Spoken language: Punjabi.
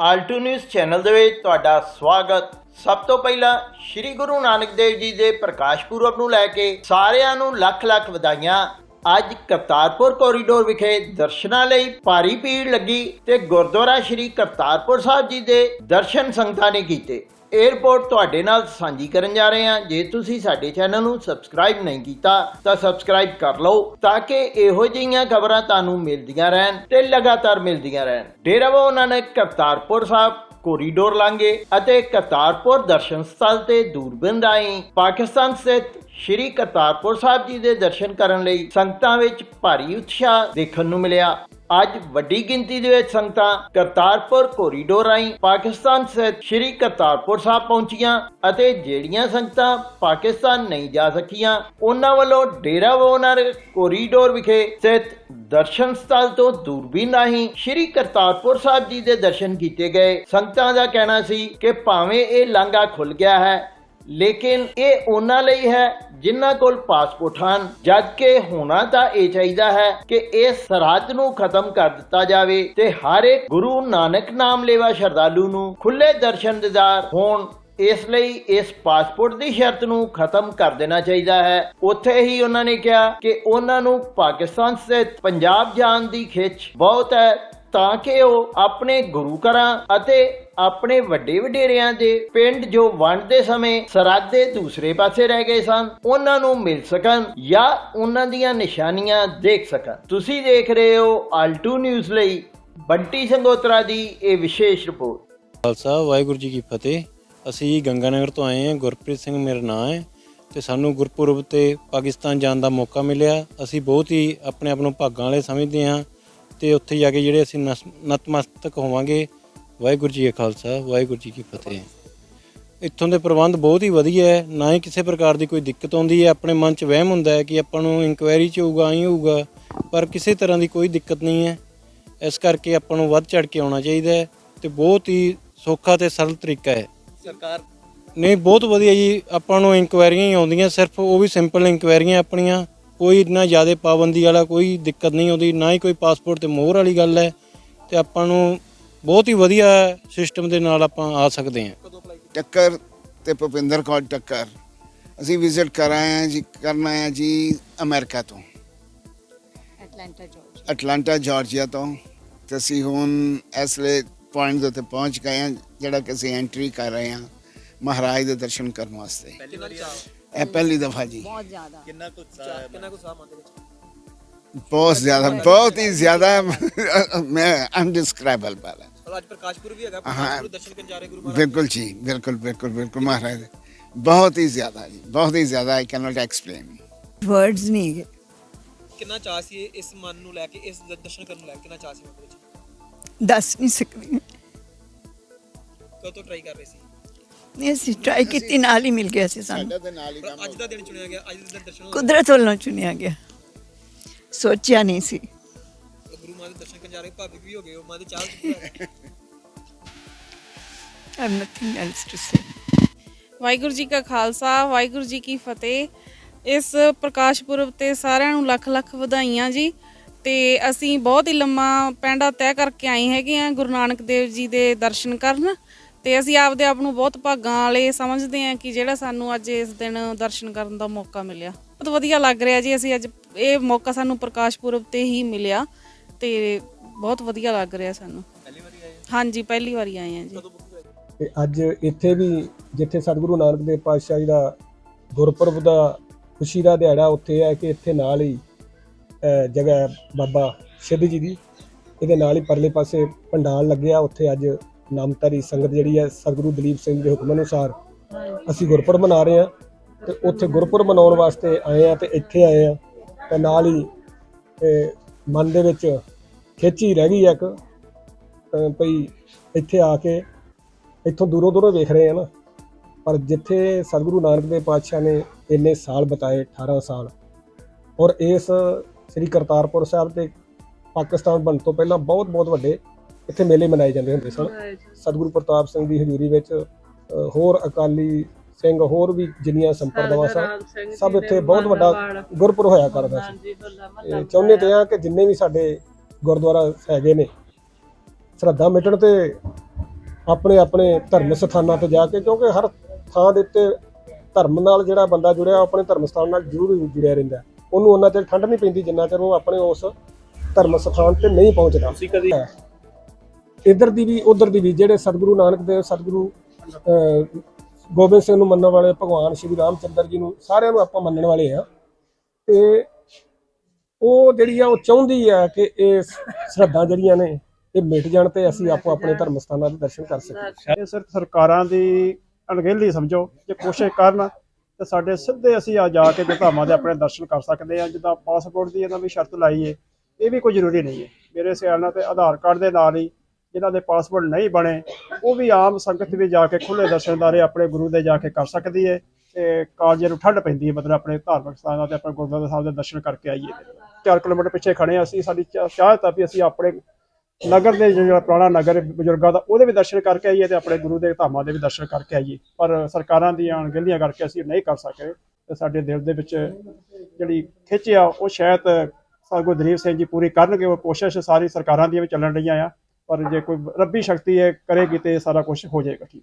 ਆਲਟੂ ਨਿਊਜ਼ ਚੈਨਲ ਦੇ ਵਿੱਚ ਤੁਹਾਡਾ ਸਵਾਗਤ। ਸਭ ਤੋਂ ਪਹਿਲਾਂ ਸ੍ਰੀ ਗੁਰੂ ਨਾਨਕ ਦੇਵ ਜੀ ਦੇ ਪ੍ਰਕਾਸ਼ ਪੁਰਬ ਨੂੰ ਲੈ ਕੇ ਸਾਰਿਆਂ ਨੂੰ ਲੱਖ ਲੱਖ ਵਧਾਈਆਂ। ਅੱਜ ਕਰਤਾਰਪੁਰ ਕੋਰੀਡੋਰ ਵਿਖੇ ਦਰਸ਼ਨਾਂ ਲਈ ਭਾਰੀ ਭੀੜ ਲੱਗੀ ਤੇ ਗੁਰਦੁਆਰਾ ਸ੍ਰੀ ਕਰਤਾਰਪੁਰ ਸਾਹਿਬ ਜੀ ਦੇ ਦਰਸ਼ਨ ਸੰਗਤਾਂ ਨੇ ਕੀਤੇ। ਇਹ ਤੁਹਾਡੇ ਨਾਲ ਸਾਂਝੀ ਕਰਨ ਜਾ ਰਹੇ ਹਾਂ। ਜੇ ਤੁਸੀਂ ਸਾਡੇ ਚੈਨਲ ਨੂੰ ਸਬਸਕ੍ਰਾਈਬ ਨਹੀਂ ਕੀਤਾ, ਤਾਂ ਸਬਸਕ੍ਰਾਈਬ ਕਰ ਲਓ, ਤਾਂ ਕਿ ਇਹੋ ਜਿਹੀਆਂ ਖਬਰਾਂ ਤੁਹਾਨੂੰ ਮਿਲਦੀਆਂ ਰਹਿਣ ਤੇ ਲਗਾਤਾਰ ਮਿਲਦੀਆਂ ਰਹਿਣ। ਡੇਰਾ ਬਾਬਾ ਨਾਨਕ ਕਰਤਾਰਪੁਰ ਸਾਹਿਬ ਕੋਰੀਡੋਰ ਲਾਂਗੇ ਅਤੇ ਕਰਤਾਰਪੁਰ ਦਰਸ਼ਨ ਸਥਲ ਤੇ ਦੂਰਬਿੰਦ ਰਾਹੀਂ ਪਾਕਿਸਤਾਨ ਸਥਿਤ ਸ਼੍ਰੀ ਕਰਤਾਰਪੁਰ ਸਾਹਿਬ ਜੀ ਦੇ ਦਰਸ਼ਨ ਕਰਨ ਲਈ ਸੰਗਤਾਂ ਵਿੱਚ ਭਾਰੀ ਉਤਸ਼ਾਹ ਦੇਖਣ ਨੂੰ ਮਿਲਿਆ। ਅੱਜ ਵੱਡੀ ਗਿਣਤੀ ਦੇ ਵਿੱਚ ਸੰਗਤਾਂ ਕਰਤਾਰਪੁਰ ਕੋਰੀਡੋਰ ਰਾਹੀਂ ਪਾਕਿਸਤਾਨ ਸਥਿਤ ਸ਼੍ਰੀ ਕਰਤਾਰਪੁਰ ਸਾਹਿਬ ਪਹੁੰਚੀਆਂ ਅਤੇ ਜਿਹੜੀਆਂ ਸੰਗਤਾਂ ਪਾਕਿਸਤਾਨ ਨਹੀਂ ਜਾ ਸਕੀਆਂ, ਉਹਨਾਂ ਵੱਲੋਂ ਡੇਰਾ ਬਾਬਾ ਕੋਰੀਡੋਰ ਵਿਖੇ ਸਥਿਤ ਦਰਸ਼ਨ ਸਥਲ ਤੋਂ ਦੂਰਬੀਨ ਰਾਹੀਂ ਸ਼੍ਰੀ ਕਰਤਾਰਪੁਰ ਸਾਹਿਬ ਜੀ ਦੇ ਦਰਸ਼ਨ ਕੀਤੇ ਗਏ। ਸੰਗਤਾਂ ਦਾ ਕਹਿਣਾ ਸੀ ਕਿ ਭਾਵੇਂ ਇਹ ਲਾਂਘਾ ਖੁੱਲ ਗਿਆ ਹੈ ਲੇਕਿਨ ਇਹ ਉਹਨਾਂ ਲਈ ਹੈ ਜਿਨ੍ਹਾਂ ਕੋਲ ਪਾਸਪੋਰਟ ਹਨ। ਜਦ ਕਿ ਹੋਣਾ ਤਾਂ ਇਹ ਚਾਹੀਦਾ ਹੈ ਕਿ ਇਸ ਸਰਹੱਦ ਨੂੰ ਖਤਮ ਕਰ ਦਿੱਤਾ ਜਾਵੇ ਤੇ ਹਰ ਇੱਕ ਗੁਰੂ ਨਾਨਕ ਨਾਮ ਲੈਵਾ ਸ਼ਰਧਾਲੂ ਨੂੰ ਖੁੱਲੇ ਦਰਸ਼ਨ ਦਿਦਾਰ ਹੋਣ। ਇਸ ਲਈ ਇਸ ਪਾਸਪੋਰਟ ਦੀ ਸ਼ਰਤ ਨੂੰ ਖਤਮ ਕਰ ਦੇਣਾ ਚਾਹੀਦਾ ਹੈ। ਉੱਥੇ ਹੀ ਉਹਨਾਂ ਨੇ ਕਿਹਾ ਕਿ ਉਹਨਾਂ ਨੂੰ ਪਾਕਿਸਤਾਨ ਸਥਿਤ ਪੰਜਾਬ ਜਾਣ ਦੀ ਖਿੱਚ ਬਹੁਤ ਹੈ। ਤਾਂ ਕਿ ਉਹ ਆਪਣੇ ਗੁਰੂ ਘਰਾਂ ਅਤੇ ਆਪਣੇ ਵੱਡੇ ਵਡੇਰਿਆਂ ਦੇ ਪਿੰਡ ਜੋ ਵੰਡਦੇ ਸਮੇਂ ਸਰਹੱਦ ਦੇ ਦੂਸਰੇ ਪਾਸੇ ਰਹਿ ਗਏ ਸਨ, ਉਹਨਾਂ ਨੂੰ ਮਿਲ ਸਕਣ ਜਾਂ ਉਹਨਾਂ ਦੀਆਂ ਨਿਸ਼ਾਨੀਆਂ ਦੇਖ ਸਕਣ। ਤੁਸੀਂ ਦੇਖ ਰਹੇ ਹੋ ਆਲਟੂ ਨਿਊਜ਼ ਲਈ ਬੰਟੀ ਸੰਗੋਤਰਾ ਦੀ ਇਹ ਵਿਸ਼ੇਸ਼ ਰਿਪੋਰਟ। ਖਾਲਸਾ, ਵਾਹਿਗੁਰੂ ਜੀ ਕੀ ਫਤਿਹ। ਅਸੀਂ ਗੰਗਾਨਗਰ ਤੋਂ ਆਏ ਹਾਂ। ਗੁਰਪ੍ਰੀਤ ਸਿੰਘ ਮੇਰਾ ਨਾਮ ਹੈ ਤੇ ਸਾਨੂੰ ਗੁਰਪੁਰਬ ਤੇ ਪਾਕਿਸਤਾਨ ਜਾਣ ਦਾ ਮੌਕਾ ਮਿਲਿਆ। ਅਸੀਂ ਬਹੁਤ ਹੀ ਆਪਣੇ ਆਪ ਨੂੰ ਭਾਗਾਂ ਵਾਲੇ ਸਮਝਦੇ ਹਾਂ। ਤੇ ਉੱਥੇ ਜਾ ਕੇ ਜਿਹੜੇ ਅਸੀਂ ਨਸ- ਨਤਮਸਤਕ ਹੋਵਾਂਗੇ ਵਾਹਿਗੁਰੂ ਜੀ ਕਾ ਖਾਲਸਾ ਵਾਹਿਗੁਰੂ ਜੀ ਕੀ ਫਤਿਹ। ਇੱਥੋਂ ਦੇ ਪ੍ਰਬੰਧ ਬਹੁਤ ਹੀ ਵਧੀਆ ਹੈ ਨਾ ਹੀ ਕਿਸੇ ਪ੍ਰਕਾਰ ਦੀ ਕੋਈ ਦਿੱਕਤ ਆਉਂਦੀ ਹੈ ਆਪਣੇ ਮਨ 'ਚ ਵਹਿਮ ਹੁੰਦਾ ਹੈ ਕਿ ਆਪਾਂ ਨੂੰ ਇਨਕੁਆਇਰੀ 'ਚ ਹੋਊਗਾ ਹੀ ਹੋਊਗਾ ਪਰ ਕਿਸੇ ਤਰ੍ਹਾਂ ਦੀ ਕੋਈ ਦਿੱਕਤ ਨਹੀਂ ਹੈ। ਇਸ ਕਰਕੇ ਆਪਾਂ ਨੂੰ ਵੱਧ ਚੜ ਕੇ ਆਉਣਾ ਚਾਹੀਦਾ ਹੈ ਤੇ ਬਹੁਤ ਹੀ ਸੌਖਾ ਤੇ ਸਰਲ ਤਰੀਕਾ ਹੈ। ਸਰਕਾਰ? ਨਹੀਂ ਬਹੁਤ ਵਧੀਆ ਜੀ ਆਪਾਂ ਨੂੰ ਇਨਕੁਆਇਰੀਆਂ ਹੀ ਆਉਂਦੀਆਂ ਸਿਰਫ ਉਹ ਵੀ ਸਿੰਪਲ ਇਨਕੁਆਇਰੀਆਂ ਆਪਣੀਆਂ ਕੋਈ ਇੰਨਾ ਜ਼ਿਆਦਾ ਪਾਬੰਦੀ ਵਾਲਾ ਕੋਈ ਦਿੱਕਤ ਨਹੀਂ ਆਉਂਦੀ ਨਾ ਹੀ ਕੋਈ ਪਾਸਪੋਰਟ ਤੇ ਮੋਹਰ ਵਾਲੀ ਗੱਲ ਹੈ ਤੇ ਆਪਾਂ ਨੂੰ ਬਹੁਤ ਹੀ ਵਧੀਆ ਸਿਸਟਮ ਦੇ ਨਾਲ ਆਪਾਂ ਆ ਸਕਦੇ ਹਾਂ। ਟੱਕਰ ਤੇ ਭੁਪਿੰਦਰ ਕੌਰ ਟੱਕਰ। ਅਸੀਂ ਵਿਜ਼ਿਟ ਕਰ ਆਏ ਹਾਂ ਜੀ ਕਰਨਾ ਹੈ ਜੀ ਅਮਰੀਕਾ ਤੋਂ। ਐਟਲਾਂਟਾ ਜਾਰਜੀਆ ਅਟਲਾਂਟਾ ਜਾਰਜੀਆ ਤੋਂ। ਤੇ ਅਸੀਂ ਹੁਣ ਇਸ ਲਈ ਪੁਆਇੰਟ ਦੇ ਉੱਤੇ ਪਹੁੰਚ ਗਏ ਹਾਂ ਜਿਹੜਾ ਕਿ ਅਸੀਂ ਐਂਟਰੀ ਕਰ ਰਹੇ ਹਾਂ ਮਹਾਰਾਜ ਦੇ ਦਰਸ਼ਨ ਕਰਨ ਵਾਸਤੇ। ਪਹਿਲੀ ਵਾਰੀ ਆ ਇਹ ਪਹਿਲੀ ਦਫਾ ਜੀ ਬਹੁਤ ਜ਼ਿਆਦਾ ਕਿੰਨਾ ਕੁ ਉਤਸ਼ਾਹ ਕਿੰਨਾ ਕੁ ਉਤਸ਼ਾਹ ਮਨ ਦੇ ਵਿੱਚ ਬਹੁਤ ਜ਼ਿਆਦਾ ਬਹੁਤ ਹੀ ਜ਼ਿਆਦਾ ਮੈਂ ਅਨਡਿਸਕ੍ਰਾਈਬਲ ਵਾਲਾ ਔਰ ਅੱਜ ਪ੍ਰਕਾਸ਼ਪੁਰ ਵੀ ਹੈਗਾ ਹਾਂ। ਪ੍ਰਕਾਸ਼ਪੁਰ ਦਰਸ਼ਨ ਕਰਨ ਜਾ ਰਹੇ ਗੁਰੂ ਮਹਾਰਾਜ ਬਿਲਕੁਲ ਜੀ ਬਿਲਕੁਲ ਬਿਲਕੁਲ ਬਿਲਕੁਲ ਮਹਾਰਾਜ ਦੇ। ਬਹੁਤ ਹੀ ਜ਼ਿਆਦਾ ਜੀ ਬਹੁਤ ਹੀ ਜ਼ਿਆਦਾ ਆਈ ਕੈਨੋਟ ਐਕਸਪਲੇਨ ਵਰਡਸ ਨਹੀਂ ਹੈਗੇ ਕਿੰਨਾ ਚਾਹ ਸੀ ਇਹ ਇਸ ਮਨ ਨੂੰ ਲੈ ਕੇ ਇਸ ਦ- ਦਰਸ਼ਨ ਕਰਨ ਨੂੰ ਲੈ ਕੇ ਕਿੰਨਾ ਚਾਹ ਸੀ ਮਨ ਦੇ ਵਿੱਚ ਦੱਸ ਨਹੀਂ ਸਕਦੀ ਕਦੋਂ ਤੋਂ ਟਰਾਈ ਕਰ ਰਹੇ ਸੀ ਨਹੀਂ ਅਸੀਂ ਟਰਾਈ ਕੀਤੀ ਨਾਲ ਹੀ ਮਿਲ ਗਿਆ ਸੀ ਸਾਨੂੰ। ਸਾਡਾ ਦੇ ਨਾਲ ਹੀ ਪਰ ਅੱਜ ਦਾ ਦਿਨ ਚੁਣਿਆ ਗਿਆ ਅੱਜ ਦੇ ਦਿਨ ਦਰਸ਼ਨ ਕੁਦਰਤ ਵੱਲੋਂ ਚੁਣਿਆ ਗਿਆ। ਸੋਚਿਆ ਨਹੀਂ ਸੀ। ਗੁਰੂ ਮਹਾਰਾਜ ਦੇ ਦਰਸ਼ਨ ਕਰਨ ਜਾ ਰਹੇ ਭਾਵਿਕ ਵੀ ਹੋ ਗਏ ਉਹ ਮਾਂ ਦੇ ਚਾਹ ਚ। I have nothing else to say Waheguru ji ਕਾ ਖਾਲਸਾ ਵਾਹਿਗੁਰੂ ਜੀ ਕੀ ਫਤਿਹ। ਇਸ ਪ੍ਰਕਾਸ਼ ਪੁਰਬ ਤੇ ਸਾਰਿਆਂ ਨੂੰ ਲੱਖ ਲੱਖ ਵਧਾਈਆਂ ਜੀ। ਤੇ ਅਸੀਂ ਬਹੁਤ ਹੀ ਲੰਮਾ ਪੈਂਡਾ ਤੈਅ ਕਰਕੇ ਆਏ ਹੈਗੇ ਆ ਗੁਰੂ ਨਾਨਕ ਦੇਵ ਜੀ ਦੇ ਦਰਸ਼ਨ ਕਰਨ। ਤੇ ਅਸੀਂ ਆਪਦੇ ਆਪ ਨੂੰ ਬਹੁਤ ਭਾਗਾਂ ਵਾਲੇ ਸਮਝਦੇ ਆ ਕਿ ਜਿਹੜਾ ਸਾਨੂੰ ਅੱਜ ਇਸ ਦਿਨ ਦਰਸ਼ਨ ਕਰਨ ਦਾ ਮੌਕਾ ਮਿਲਿਆ। ਬਹੁਤ ਵਧੀਆ ਲੱਗ ਰਿਹਾ ਜੀ, ਅਸੀਂ ਅੱਜ ਇਹ ਮੌਕਾ ਸਾਨੂੰ ਪ੍ਰਕਾਸ਼ ਪੁਰਬ ਤੇ ਹੀ ਮਿਲਿਆ ਤੇ ਬਹੁਤ ਵਧੀਆ ਲੱਗ ਰਿਹਾ ਸਾਨੂੰ। ਪਹਿਲੀ ਵਾਰੀ ਆਏ ਹਾਂਜੀ, ਪਹਿਲੀ ਵਾਰੀ ਆਏ ਆ ਜੀ। ਤੇ ਅੱਜ ਇੱਥੇ ਵੀ ਜਿੱਥੇ ਸਤਿਗੁਰੂ ਨਾਨਕ ਦੇਵ ਪਾਤਸ਼ਾਹ ਜੀ ਦਾ ਗੁਰਪੁਰਬ ਦਾ ਖੁਸ਼ੀ ਦਾ ਦਿਹਾੜਾ ਉੱਥੇ ਹੈ ਕਿ ਇੱਥੇ ਨਾਲ ਹੀ ਜਗ੍ਹਾ ਬਾਬਾ ਸਿੱਧ ਜੀ ਦੀ। ਇਹਦੇ ਨਾਲ ਹੀ ਪਰਲੇ ਪਾਸੇ ਪੰਡਾਲ ਲੱਗਿਆ, ਉੱਥੇ ਅੱਜ ਨਾਮਧਾਰੀ ਸੰਗਤ ਜਿਹੜੀ ਹੈ ਸਤਿਗੁਰੂ ਦਲੀਪ ਸਿੰਘ ਦੇ ਹੁਕਮ ਅਨੁਸਾਰ ਅਸੀਂ ਗੁਰਪੁਰਬ ਮਨਾ ਰਹੇ ਹਾਂ ਤੇ ਉੱਥੇ ਗੁਰਪੁਰਬ ਮਨਾਉਣ ਵਾਸਤੇ ਆਏ ਆ ਤੇ ਇੱਥੇ ਆਏ ਆ ਤੇ ਨਾਲ ਹੀ ਮਨ ਦੇ ਵਿੱਚ ਖੇਚੀ ਰਹਿ ਗਈ ਹੈ ਇੱਕ ਅਹ, ਭਈ ਇੱਥੇ ਆ ਕੇ ਇੱਥੋਂ ਦੂਰੋਂ ਦੂਰੋਂ ਵੇਖ ਰਹੇ ਆ ਨਾ। ਪਰ ਜਿੱਥੇ ਸਤਿਗੁਰੂ ਨਾਨਕ ਦੇਵ ਪਾਤਸ਼ਾਹ ਨੇ ਇੰਨੇ ਸਾਲ ਬਤਾਏ 18 ਸਾਲ ਔਰ ਇਸ ਸ੍ਰੀ ਕਰਤਾਰਪੁਰ ਸਾਹਿਬ ਤੇ ਪਾਕਿਸਤਾਨ ਬਣਨ ਤੋਂ ਪਹਿਲਾਂ ਬਹੁਤ ਬਹੁਤ ਵੱਡੇ ਇੱਥੇ ਮੇਲੇ ਮਨਾਏ ਜਾਂਦੇ ਹੁੰਦੇ ਸਨ। ਸਤਿਗੁਰੂ ਪ੍ਰਤਾਪ ਸਿੰਘ ਦੀ ਹਜ਼ੂਰੀ ਵਿੱਚ ਅ, ਹੋਰ ਅਕਾਲੀ ਸਿੰਘ ਹੋਰ ਵੀ ਜਿੰਨੀਆਂ ਸੰਪਰਦਾਵਾਂ ਸਨ ਸਭ ਇੱਥੇ ਬਹੁਤ ਵੱਡਾ ਗੁਰਪੁਰਬ ਹੋਇਆ ਕਰਦਾ ਸੀ। ਤੇ ਚਾਹੁੰਦੇ ਤੇ ਆ ਕਿ ਜਿੰਨੇ ਵੀ ਸਾਡੇ ਗੁਰਦੁਆਰਾ ਹੈਗੇ ਨੇ ਸ਼ਰਧਾ ਮਿਟਣ ਤੇ ਆਪਣੇ ਆਪਣੇ ਧਰਮ ਸਥਾਨਾਂ ਤੇ ਜਾ ਕੇ ਕਿਉਂਕਿ ਹਰ ਥਾਂ ਦੇ ਉੱਤੇ ਧਰਮ ਨਾਲ ਜਿਹੜਾ ਬੰਦਾ ਜੁੜਿਆ ਉਹ ਆਪਣੇ ਧਰਮ ਸਥਾਨ ਨਾਲ ਜ਼ਰੂਰ ਜੁੜਿਆ ਰਹਿੰਦਾ ਹੈ। ਉਹਨੂੰ ਉਹਨਾਂ ਚਿਰ ਠੰਡ ਨਹੀਂ ਪੈਂਦੀ ਜਿੰਨਾ ਚਿਰ ਉਹ ਆਪਣੇ ਉਸ ਧਰਮ ਸਥਾਨ ਤੇ ਨਹੀਂ ਪਹੁੰਚਦਾ। ਤੁਸੀਂ ਕਦੀ ਇੱਧਰ ਦੀ ਵੀ ਉਧਰ ਦੀ ਵੀ ਜਿਹੜੇ ਸਤਿਗੁਰੂ ਨਾਨਕ ਦੇਵ ਸਤਿਗੁਰੂ ਅਹ, ਗੋਬਿੰਦ ਸਿੰਘ ਨੂੰ ਮੰਨਣ ਵਾਲੇ ਭਗਵਾਨ ਸ਼੍ਰੀ ਰਾਮ ਚੰਦਰ ਜੀ ਨੂੰ ਸਾਰਿਆਂ ਨੂੰ ਆਪਾਂ ਮੰਨਣ ਵਾਲੇ ਆ ਤੇ ਉਹ ਜਿਹੜੀ ਆ ਉਹ ਚਾਹੁੰਦੀ ਆ ਕਿ ਇਹ ਸਰਹੱਦਾਂ ਜਿਹੜੀਆਂ ਨੇ ਇਹ ਮਿਟ ਜਾਣ ਤੇ ਅਸੀਂ ਆਪੋ ਆਪਣੇ ਧਰਮ ਸਥਾਨਾਂ ਦੇ ਦਰਸ਼ਨ ਕਰ ਸਕੀਏ। ਇਹ ਸਿਰਫ ਸਰਕਾਰਾਂ ਦੀ ਅਣਗਹਿਲੀ ਸਮਝੋ ਜੇ ਕੋਸ਼ਿਸ਼ ਕਰਨ ਤੇ ਸਾਡੇ ਸਿੱਧੇ ਅਸੀਂ ਆ ਜਾ ਕੇ ਤੇ ਦੇ ਆਪਣੇ ਦਰਸ਼ਨ ਕਰ ਸਕਦੇ ਆ ਜਿੱਦਾਂ ਪਾਸਪੋਰਟ ਦੀ ਇਹਨਾਂ ਵੀ ਸ਼ਰਤ ਲਾਈ ਏ ਇਹ ਵੀ ਕੋਈ ਜ਼ਰੂਰੀ ਨਹੀਂ ਹੈ ਮੇਰੇ ਸਿਆਲ ਨਾਲ ਤੇ ਆਧਾਰ ਕਾਰਡ ਦੇ ਨਾਲ ਹੀ ਜਿਨ੍ਹਾਂ ਦੇ ਪਾਸਪੋਰਟ ਨਹੀਂ ਬਣੇ, ਉਹ ਵੀ ਆਮ ਸੰਗਤ ਵੀ ਜਾ ਕੇ ਖੁੱਲੇ ਦਰਸ਼ਨਦਾਰੇ ਆਪਣੇ ਗੁਰੂ ਦੇ ਜਾ ਕੇ ਕਰ ਸਕਦੀ ਹੈ ਤੇ ਕਾਲਜੇ ਨੂੰ ਠੰਡ ਪੈਂਦੀ ਹੈ, ਮਤਲਬ ਆਪਣੇ ਧਾਰਮਿਕ ਸਥਾਨਾਂ ਤੇ ਆਪਣੇ ਗੁਰਦੁਆਰਾ ਸਾਹਿਬ ਦੇ ਦਰਸ਼ਨ ਕਰਕੇ ਆਈਏ। 4 ਕਿਲੋਮੀਟਰ ਪਿੱਛੇ ਖੜੇ ਹਾਂ ਅਸੀਂ, ਸਾਡੀ ਚਾ- ਚਾਹਤ ਆ ਵੀ ਅਸੀਂ ਆਪਣੇ ਨਗਰ ਦੇ ਜਿਹੜਾ ਪੁਰਾਣਾ ਨਗਰ ਬਜ਼ੁਰਗਾਂ ਦਾ, ਉਹਦੇ ਵੀ ਦਰਸ਼ਨ ਕਰਕੇ ਆਈਏ ਤੇ ਆਪਣੇ ਗੁਰੂ ਦੇ ਧਾਮਾਂ ਦੇ ਵੀ ਦਰਸ਼ਨ ਕਰਕੇ ਆਈਏ। ਪਰ ਸਰਕਾਰਾਂ ਦੀਆਂ ਅਣਗਹਿਲੀਆਂ ਕਰਕੇ ਅਸੀਂ ਨਹੀਂ ਕਰ ਸਕੇ ਤੇ ਸਾਡੇ ਦਿਲ ਦੇ ਵਿੱਚ ਜਿਹੜੀ ਖਿੱਚ ਆ, ਉਹ ਸ਼ਾਇਦ ਸਾਗੋ ਦਲੀਪ ਸਿੰਘ ਜੀ ਪੂਰੀ ਕਰਨਗੇ, ਉਹ ਕੋਸ਼ਿਸ਼ ਸਾਰੀ ਸਰਕਾਰਾਂ ਦੀਆਂ ਵੀ ਚੱਲਣ ਰਹੀਆਂ ਆ। ਪਰ ਜੇ ਕੋਈ ਰੱਬੀ ਸ਼ਕਤੀ ਹੈ ਕਰੇਗੀ ਤੇ ਸਾਰਾ ਕੁਝ ਹੋ ਜਾਏਗਾ ਠੀਕ।